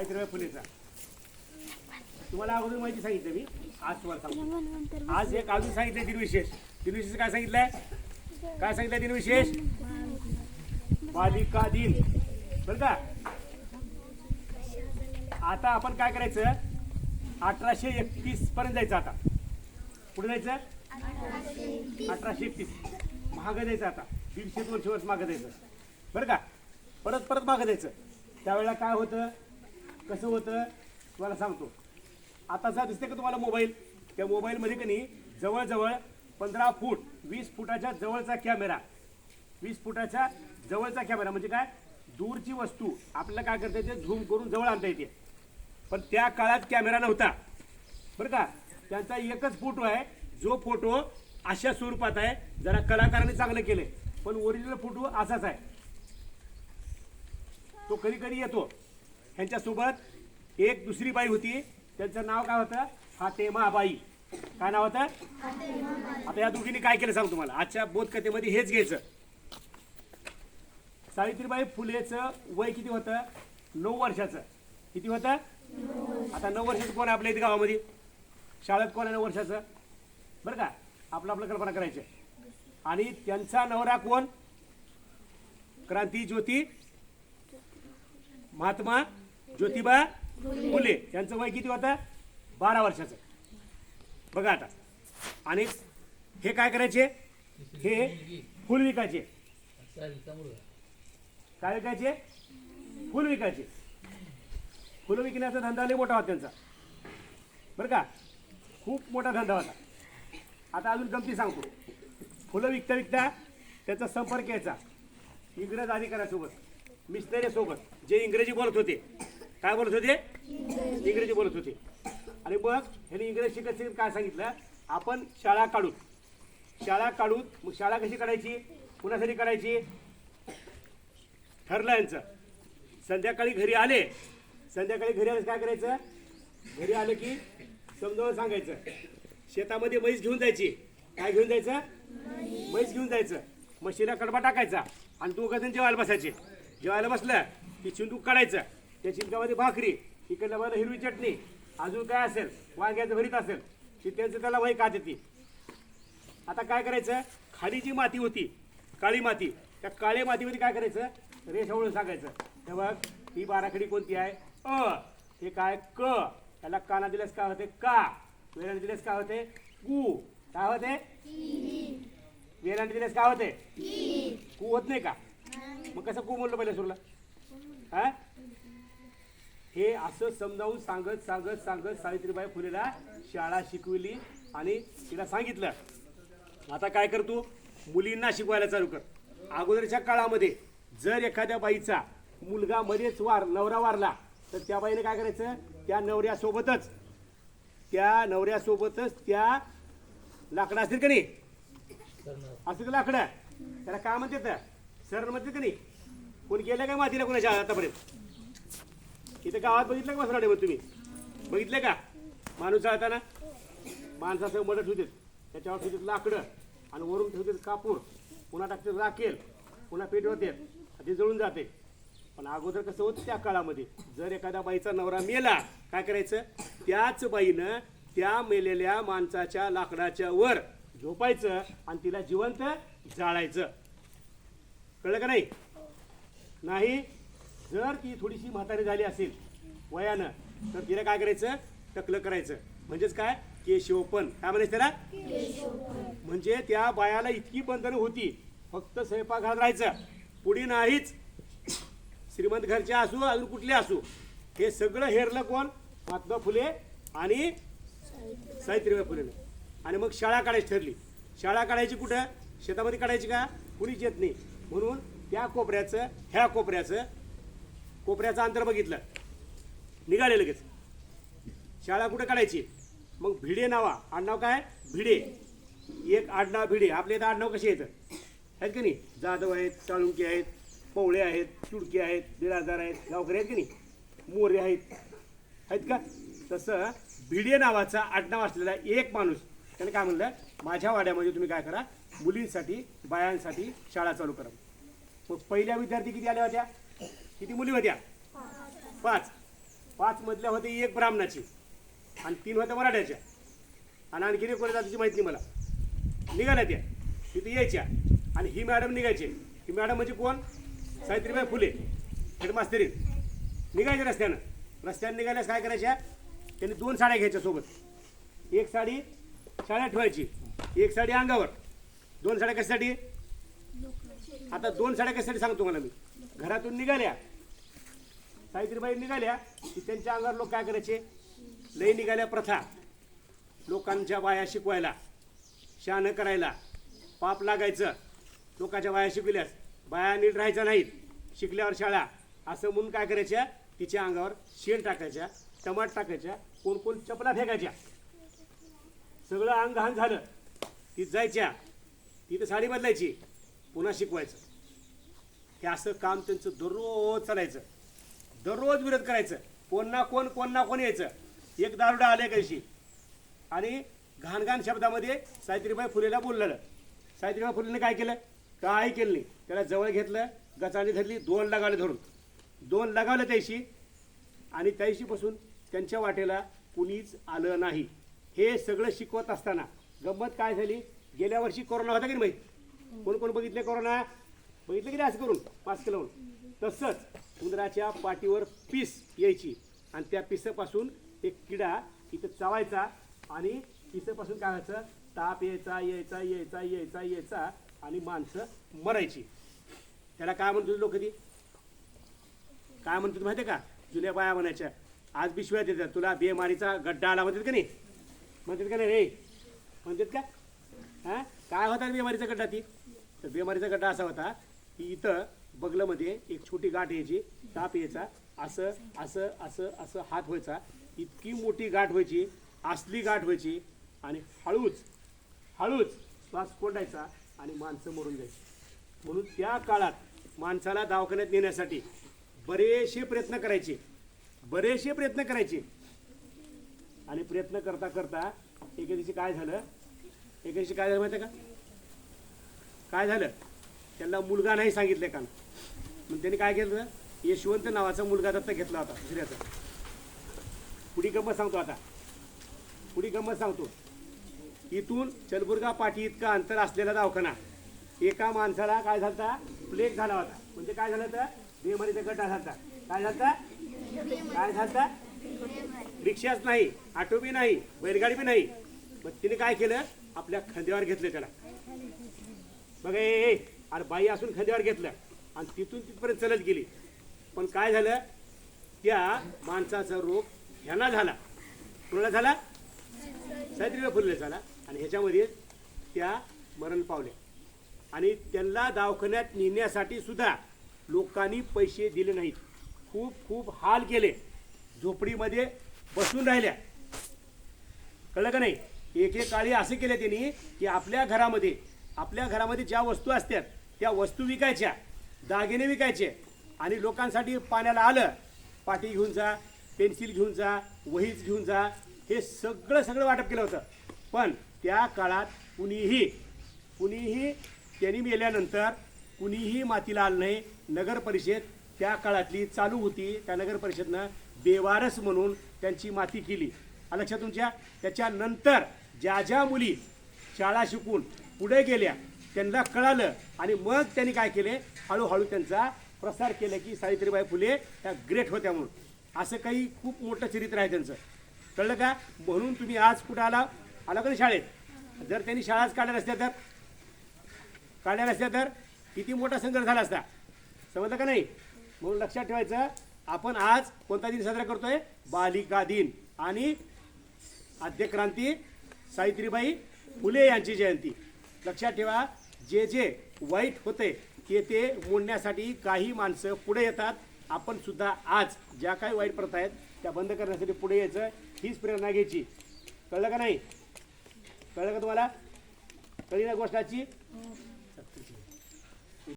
सावित्रीबाई फुलेचा. तुम्हाला अगोदर माहिती सांगितलं मी. आज तुम्हाला सांगतो. आज एक अजून सांगितलंय दिनविशेष दिनविशेष काय सांगितलंय? काय सांगितलंय दिनविशेष बालिका दिन. बरं का? आता आपण काय करायचं? अठराशे एकतीस पर्यंत जायचं आता. पुढे जायचं? अठराशे एकतीस. महाग जायचं आता. दीडशे दोनशे वर्ष मागं जायचं. बरं का? परत परत मागं जायचं. त्यावेळेला काय होतं? कसं होतं तुम्हाला सांगतो. आताचा दिसते का तुम्हाला मोबाईल? त्या मोबाईलमध्ये का नाही जवळजवळ पंधरा फूट वीस फुटाच्या जवळचा कॅमेरा. वीस फुटाच्या जवळचा कॅमेरा म्हणजे काय? दूरची वस्तू. आपल्याला काय करता येते? झूम करून जवळ आणता येते. पण त्या काळात कॅमेरा नव्हता. बरं का? त्यांचा एकच फोटो आहे. जो फोटो अशा स्वरूपात आहे. जरा कलाकाराने चांगलं केलं पण ओरिजिनल फोटो असाच आहे. तो कधी कधी येतो. ह्यांच्यासोबत एक दुसरी बाई होती. त्यांचं नाव काय होतं? फातेमा बाई काय नाव होतं? आता या दोघींनी काय केलं सांग तुम्हाला? आजच्या बोधकथेमध्ये हेच घ्यायचं. सावित्रीबाई फुलेचं वय किती होतं? नऊ वर्षाचं. किती होतं? आता नऊ वर्षाचं कोण आहे आपल्या इथे गावामध्ये? शाळेत कोण आहे नऊ वर्षाचं? बरं का? आपलं आपलं कल्पना करायची. आणि त्यांचा नवरा कोण? क्रांती ज्योती. महात्मा ज्योतिबा फुले. यांचं वय किती होतं? बारा वर्षाचं. बघा आता. आणि हे काय करायचे? हे फुल विकायचे. काय विकायचे? फुल विकायचे. फुलं विकण्याचा धंदा लय मोठा होता त्यांचा. बरं का? खूप मोठा धंदा होता. आता अजून गमती सांगतो. फुलं विकता विकता त्याचा संपर्क यायचा. इंग्रज अधिकाऱ्यासोबत मिस्टरीसोबत जे इंग्रजी बोलत होते. काय बोलत होते? इंग्रजी बोलत होते. आणि मग ह्याने इंग्रजी शिकत शिकत काय सांगितलं? आपण शाळा काढू शाळा काढू मग शाळा कशी काढायची? कुणासाठी करायची ठरलं यांचं. संध्याकाळी घरी आले. संध्याकाळी घरी आले काय करायचं? घरी आलं की समजावून सांगायचं. शेतामध्ये म्हैस घेऊन जायची. काय घेऊन जायचं? म्हैस घेऊन जायचं. म्हशीला कडबा टाकायचा. आणि तू कधी जेवायला बसायचे. जेवायला बसलं की चिंटूक काढायचं. त्या चिंटकामध्ये भाकरी इकडल्या बाजूला हिरवी चटणी अजून काय असेल वांग्याचं भरीत असेल की त्यांचं त्याला वही का देते आता काय करायचं? खाली जी माती होती काळी माती त्या काळ्या मातीमध्ये काय करायचं? रेष ओळून सांगायचं. हे बघ ही बाराखडी कोणती आहे? अ हे काय क त्याला काना दिल्यास काय होते? का. वेळाने दिल्यास काय होते? कु काय होते? वेळाने दिल्यास काय होते? कु होत नाही का? मग कसं कु म्हणलं पहिले सुरला? हा? हे असं समजावून सांगत सांगत सांगत सावित्रीबाई फुलेला शाळा शिकविली आणि तिला सांगितलं आता काय कर तू? मुलींना शिकवायला चालू कर. अगोदरच्या काळामध्ये जर एखाद्या बाईचा मुलगा मध्येच वार नवरा वारला तर त्या बाईने काय करायचं? त्या नवऱ्यासोबतच त्या नवऱ्यासोबतच त्या लाकडं असतील का नाही? असतील का लाकडं? त्याला काय म्हणतात? सर म्हणतात का नाही? कोण गेलं काय मातीला कोणाच्या आतापर्यंत इथं गावात बघितलं का मसराडे तुम्ही? बघितलं का? माणूस जाताना माणसाचं मदत होते. त्याच्यावर ठेवतात लाकडं आणि वरून ठेवते कापूर पुन्हा टाकते राखेल. पुन्हा पेटवते ते जळून जाते. पण अगोदर कसं होतं त्या काळामध्ये? जर एखाद्या बाईचा नवरा मेला काय करायचं? त्याच बाईनं त्या मेलेल्या माणसाच्या लाकडाच्या वर झोपायचं आणि तिला जिवंत जाळायचं. कळलं का नाही? नाही? जर ती थोडीशी म्हातारी झाली असेल वयानं तर तिला काय करायचं? टकलं करायचं. म्हणजेच काय? केशवपण काय म्हणायचं त्याला? म्हणजे त्या बायाला इतकी बंधनं होती फक्त स्वयंपाकघरात राहायचं. पुढे नाहीच. श्रीमंत घरचे असू अजून कुठले असू. हे सगळं हेरलं कोण? महात्मा फुले आणि सावित्रीबाई फुलेनं आणि मग शाळा काढायची ठरली. शाळा काढायची कुठं? शेतामध्ये काढायची का? कुणीच येत नाही. म्हणून त्या कोपऱ्याचं ह्या कोपऱ्याचं कोपऱ्याचं अंतर बघितलं. निघाले लगेच. शाळा कुठे काढायची? मग भिडे नावा. आडनाव काय? भिडे. एक आडनाव भिडे. आपल्या इथं आडनाव कसे येतं आहेत की नाही? जाधव आहेत साळुंके आहेत पवळे आहेत चुडकी आहेत बिराजदार आहेत गावकरी आहेत की नाही? मोरे आहेत. आहेत का? तसं भिडे नावाचा आडनाव असलेला एक माणूस त्याने काय म्हणलं? माझ्या वाड्यामध्ये तुम्ही काय करा? मुलींसाठी बायांसाठी शाळा चालू करा. मग पहिल्या विद्यार्थी किती आल्या होत्या? किती मुली होत्या? पाच. पाच मधल्या होते एक ब्राह्मणाची आणि तीन होत्या मराठ्याच्या. आणि आणखी एक कोणी जातीची माहिती नाही मला. निघाल्या त्या. तिथे यायच्या. आणि ही मॅडम निघायची. ही मॅडम म्हणजे कोण? सावित्रीबाई फुले हेडमास्तरी निघायचे रस्त्यानं. रस्त्यानं निघाल्यास काय करायच्या? त्यांनी दोन साड्या घ्यायच्या सोबत. एक साडी शाळेत ठेवायची. एक साडी अंगावर. दोन साड्या कशासाठी? आता दोन साड्या कशासाठी सांगतो मला मी. घरातून निघाल्या. सावित्रीबाई निघाल्या की त्यांच्या अंगावर लोक काय करायचे? लई निघाल्या प्रथा. लोकांच्या बाया शिकवायला शान करायला पाप लागायचं. लोकांच्या बाया शिकविल्यास बाया नीट राहायच्या नाहीत. शिकल्यावर शाळा. असं म्हणून काय करायच्या? तिच्या अंगावर शेण टाकायच्या टमाट टाकायच्या कोण कोण चपला फेकायच्या. सगळं अंग घाण झालं. ती जायच्या. तिथं साडी बदलायची. पुन्हा शिकवायचं. हे असं काम त्यांचं दररोज चालायचं. दररोज विरोध करायचं. कोण ना कोण कोण ना कोण यायचं. एक दारुडा आले कशी आणि घाणघाण शब्दामध्ये सावित्रीबाई फुलेला बोललेलं. सावित्रीबाई फुलेने काय केलं? काय केलं नाही. त्याला जवळ घेतलं गचाणी धरली दोन लगावले धरून. दोन लगावले त्याशी. आणि त्याशीपासून त्यांच्या वाटेला कुणीच आलं नाही. हे सगळं शिकवत असताना गंमत काय झाली? गेल्या वर्षी कोरोना होता की नाही माहीत? कोण कोण बघितले कोरोना? बघितलं की नाही असं करून? पाच किलो म्हणून तसंच उंदराच्या पाठीवर पीस यायची. आणि त्या पिसापासून एक किडा इथं चावायचा आणि पिसापासून काय व्हायचं? ताप यायचा यायचा यायचा यायचा यायचा आणि माणसं मरायची. त्याला काय म्हणतो लोक ती? काय म्हणतो माहिती आहे का? जुन्या बाया म्हणायच्या आज बिशव्यात देतात तुला बेमारीचा गड्डा आला म्हणतात का नाही? म्हणतात का नाही रे? म्हणतात का? हां? काय होता बेमारीचा गड्डा ती? तर बेमारीचा गड्डा असा होता की इथं बगलमध्ये एक छोटी गाठ यायची ताप यायचा. असं असं असं असं हात व्हायचा. इतकी मोठी गाठ व्हायची असली गाठ व्हायची आणि हळूच हळूच श्वास कोंडायचा आणि माणसं मरून जायची. म्हणून त्या काळात माणसाला दवाखान्यात नेण्यासाठी बरेचसे प्रयत्न करायचे. बरेचसे प्रयत्न करायचे. आणि प्रयत्न करता करता एके दिवशी काय झालं? एके दिवशी काय झालं माहिती का? काय झालं? त्यांना मुलगा नाही सांगितलं का मग त्यांनी काय केलं? यशवंत नावाचा मुलगा दत्त घेतला होता दुसऱ्याचा. पुढी गंमत सांगतो आता. पुढी गंमत सांगतो. इथून चलबुर्गा पाठी इतका अंतर असलेला दवाखाना. एका माणसाला काय झालता? प्लेग झाला होता. म्हणजे काय झालं तर बेमारीचा गड्डा झाला काय झालं काय झालं रिक्षाच नाही ऑटो बी नाही बैलगाडी बी नाही. मग तिने काय केलं? आपल्या खांद्यावर घेतलं त्याला. बघा ए ए, अरे बाई असून खांद्यावर घेतलं. आणि तिथून तिथपर्यंत चलत गेली. पण काय झालं? त्या माणसाचा रोग ह्यांना झाला. कोणाला झाला? सावित्रीबाई फुलले झाला. आणि ह्याच्यामध्ये त्या मरण पावल्या. आणि त्यांना दवाखान्यात नेण्यासाठी सुद्धा लोकांनी पैसे दिले नाहीत. खूप खूप हाल केले. झोपडीमध्ये बसून राहिल्या. कळलं का नाही? एकेकाळी काळी असे केले त्यांनी की आपल्या घरामध्ये आपल्या घरामध्ये ज्या वस्तू असतात त्या वस्तू विकायच्या. दागिने विकायचे आणि लोकांसाठी पाण्याला आलं पाटी घेऊन जा पेन्सिल घेऊन जा वहीच घेऊन जा हे सगळं सगळं वाटप केलं होतं. पण त्या काळात कुणीही कुणीही त्यांनी मेल्यानंतर कुणीही मातीला आलं नाही. नगर परिषद त्या काळातली चालू होती. त्या नगर परिषदनं बेवारस म्हणून त्यांची माती केली. लक्षात तुमच्या? त्याच्यानंतर ज्या ज्या मुली शाळा शिकून पुढे गेल्या त्यांना कळालं. आणि मग त्यांनी काय केले? हळूहळू त्यांचा प्रसार केला की सावित्रीबाई फुले त्या ग्रेट होत्या म्हणून. असं काही खूप मोठं चरित्र आहे त्यांचं. कळलं का? म्हणून तुम्ही आज कुठं आला? आला का शाळेत? जर त्यांनी शाळाच काढल्या नसत्या तर? काढल्या नसत्या तर? किती मोठा संघर्ष झाला असता. समजलं का नाही? म्हणून लक्षात ठेवायचं आपण आज कोणता दिन साजरा करतोय? बालिका दिन. आणि आद्यक्रांती सावित्रीबाई फुले यांची जयंती. लक्षात ठेवा जे जे वाईट होते ते ते मोडण्यासाठी काही माणसं पुढे येतात. आपण सुद्धा आज ज्या काही वाईट प्रथा आहेत त्या बंद करण्यासाठी पुढे यायचं हीच प्रेरणा घ्यायची. कळलं का नाही? कळलं का तुम्हाला? कळली ना गोष्टाची?